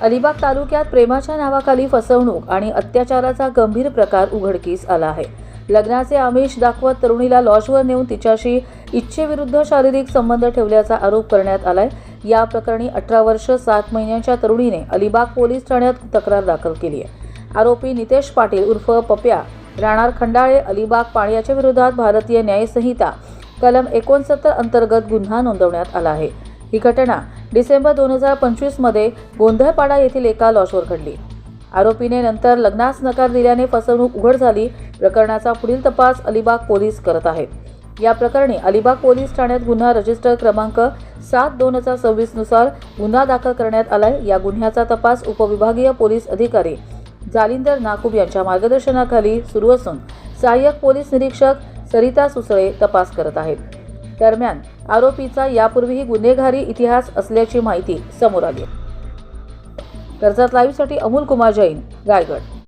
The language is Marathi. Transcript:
अलिबाग तालुक्यात प्रेमाच्या नावाखाली फसवणूक आणि अत्याचाराचा गंभीर प्रकार उघडकीस आला आहे. लग्नाचे आमिष दाखवत तरुणीला लॉजवर नेऊन तिच्याशी इच्छेविरुद्ध शारीरिक संबंध ठेवल्याचा आरोप करण्यात आलाय. या प्रकरणी अठरा वर्ष सात महिन्यांच्या तरुणीने अलिबाग पोलीस ठाण्यात तक्रार दाखल केली आहे. आरोपी नितेश पाटील उर्फ पप्या राहणार खंडाळे अलिबाग पाण्याच्या विरोधात भारतीय न्यायसंहिता कलम एकोणसत्तर अंतर्गत गुन्हा नोंदवण्यात आला आहे. ही घटना डिसेंबर दोन हजार पंचवीसमध्ये गोंधळपाडा येथील एका लॉजवर घडली. आरोपीने नंतर लग्नास नकार दिल्याने फसवणूक उघड झाली. प्रकरणाचा पुढील तपास अलिबाग पोलीस करत आहेत. या प्रकरणी अलिबाग पोलीस ठाण्यात गुन्हा रजिस्टर क्रमांक सात दोन हजार सव्वीसनुसार गुन्हा दाखल करण्यात आलाय. या गुन्ह्याचा तपास उपविभागीय पोलीस अधिकारी जालिंदर नाकूब यांच्या मार्गदर्शनाखाली सुरू असून सहाय्यक पोलीस निरीक्षक सरिता सुसळे तपास करत आहेत. दरम्यान आरोपीचा यापूर्वीही गुन्हेगारी इतिहास असल्याची माहिती समोर आली कर्जत लाईव्हसाठी अमोल कुमार जैन रायगड.